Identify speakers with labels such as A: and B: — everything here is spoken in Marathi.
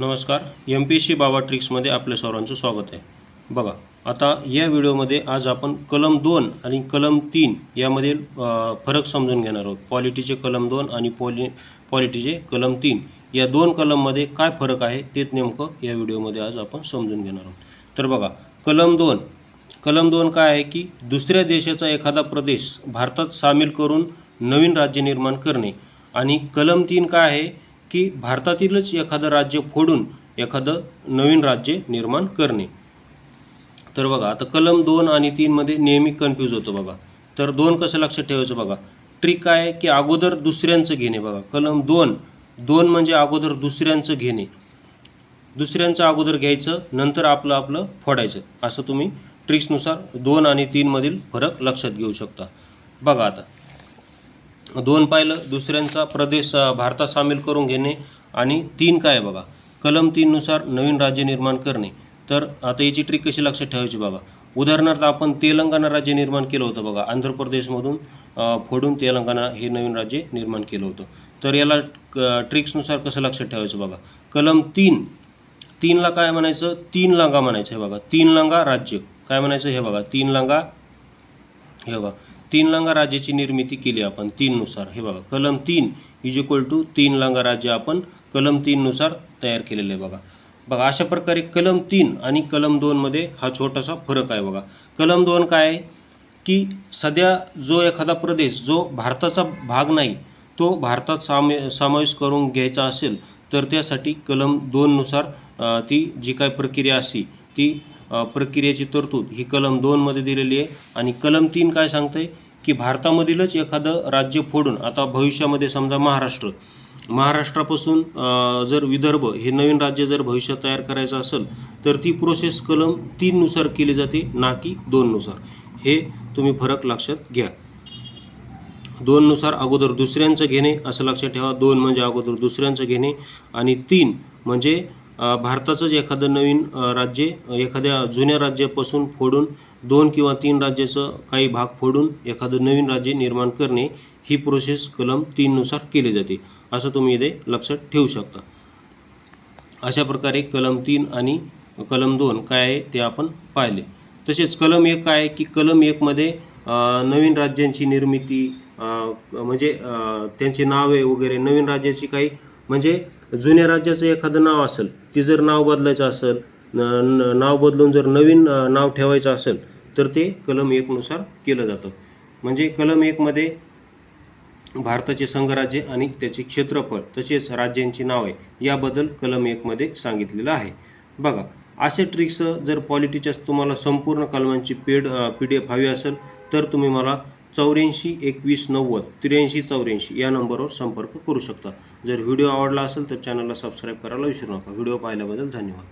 A: नमस्कार एम पी सी बाबा ट्रिक्समध्ये आपल्या सर्वांचं स्वागत आहे. बघा आता या व्हिडिओमध्ये आज आपण कलम दोन आणि कलम तीन यामध्ये फरक समजून घेणार आहोत. पॉलिटीचे कलम दोन आणि पॉलि पॉलिटीचे कलम तीन. या दोन कलममध्ये काय फरक आहे तेच नेमकं या व्हिडिओमध्ये आज आपण समजून घेणार आहोत. तर बघा कलम दोन. कलम दोन काय आहे की दुसऱ्या देशाचा एखादा प्रदेश भारतात सामील करून नवीन राज्य निर्माण करणे. आणि कलम तीन काय आहे? की भारतातीलच एखादं राज्य फोडून एखादं नवीन राज्य निर्माण करणे. तर बघा आता कलम दोन आणि तीनमध्ये नेहमी कन्फ्यूज होतं बघा. तर दोन कसं लक्षात ठेवायचं बघा? ट्रिक काय की अगोदर दुसऱ्यांचं घेणे बघा. कलम दोन दोन म्हणजे अगोदर दुसऱ्यांचं घेणे. दुसऱ्यांचं अगोदर घ्यायचं नंतर आपलं आपलं फोडायचं. असं तुम्ही ट्रिक्सनुसार दोन आणि तीनमधील फरक लक्षात घेऊ शकता. बघा आता दोन पाहिलं दुसऱ्यांचा प्रदेश भारतात सामील करून घेणे आणि तीन काय आहे बघा कलम तीननुसार नवीन राज्य निर्माण करणे. तर आता याची ट्रिक कशी लक्षात ठेवायची बघा उदाहरणार्थ आपण तेलंगणा राज्य निर्माण केलं होतं बघा. आंध्र प्रदेशमधून फोडून तेलंगणा हे नवीन राज्य निर्माण केलं होतं. तर याला क- ट्रिक्सनुसार कसं लक्षात ठेवायचं बघा? कलम तीन तीनला काय म्हणायचं? तीन लांगा म्हणायचं हे बघा. तीन लांगा राज्य. काय म्हणायचं हे बघा? तीन लांगा हे बघा. तीन लांगा राज्याची निर्मिती केली आपण तीननुसार. हे बघा कलम तीन इज इक्वल टू तीन लांगा राज्य आपण कलम तीननुसार तयार केलेलं आहे बघा. बघा अशा प्रकारे कलम तीन आणि कलम दोनमध्ये हा छोटासा फरक आहे बघा. कलम दोन काय आहे? की सध्या जो एखादा प्रदेश जो भारताचा भाग नाही तो भारतात सामे समावेश करून घ्यायचा असेल तर त्यासाठी कलम दोननुसार ती जी काय प्रक्रिया असती ती प्रक्रियेची तरतूद ही कलम दोनमध्ये दिलेली आहे. आणि कलम तीन काय सांगते की भारतामधीलच एखादं राज्य फोडून आता भविष्यामध्ये समजा महाराष्ट्र महाराष्ट्रापासून जर विदर्भ हे नवीन राज्य जर भविष्यात तयार करायचं असेल तर ती प्रोसेस कलम तीननुसार केली जाते ना की दोननुसार हे तुम्ही फरक लक्षात घ्या. दोननुसार अगोदर दुसऱ्यांचं घेणे असं लक्षात ठेवा. दोन म्हणजे अगोदर दुसऱ्यांचं घेणे आणि तीन म्हणजे भारताचंच एखादं नवीन राज्य एखाद्या जुन्या राज्यापासून फोडून दोन किंवा तीन राज्याचं काही भाग फोडून एखादं नवीन राज्य निर्माण करणे ही प्रोसेस कलम तीननुसार केली जाते. असं तुम्ही इथे लक्षात ठेवू शकता. अशा प्रकारे कलम तीन आणि कलम दोन काय आहे ते आपण पाहिले. तसेच कलम एक काय आहे की कलम एकमध्ये नवीन राज्यांची निर्मिती म्हणजे त्यांची नावे वगैरे नवीन राज्याची काही म्हणजे जुन्या राज्याचं एखादं नाव असेल ती जर नाव बदलायचं असेल न- नाव बदलून जर नवीन नाव ठेवायचं असेल तर ते कलम एकनुसार केलं जातं. म्हणजे कलम एकमध्ये भारताचे संघराज्य आणि त्याचे क्षेत्रफळ तसेच राज्यांची नावे याबद्दल कलम एकमध्ये सांगितलेलं आहे. बघा असे ट्रिक्स जर पॉलिटीच्या तुम्हाला संपूर्ण कलमांची पेड पी डी एफ हवी असेल तर तुम्ही मला चौऱ्याऐंशी एकवीस नव्वद त्र्याऐंशी चौऱ्याऐंशी या नंबरवर संपर्क करू शकता. जर व्हिडिओ आवडला असेल तर चॅनलला सबस्क्राईब करायला विसरू नका. व्हिडिओ पाहिल्याबद्दल धन्यवाद.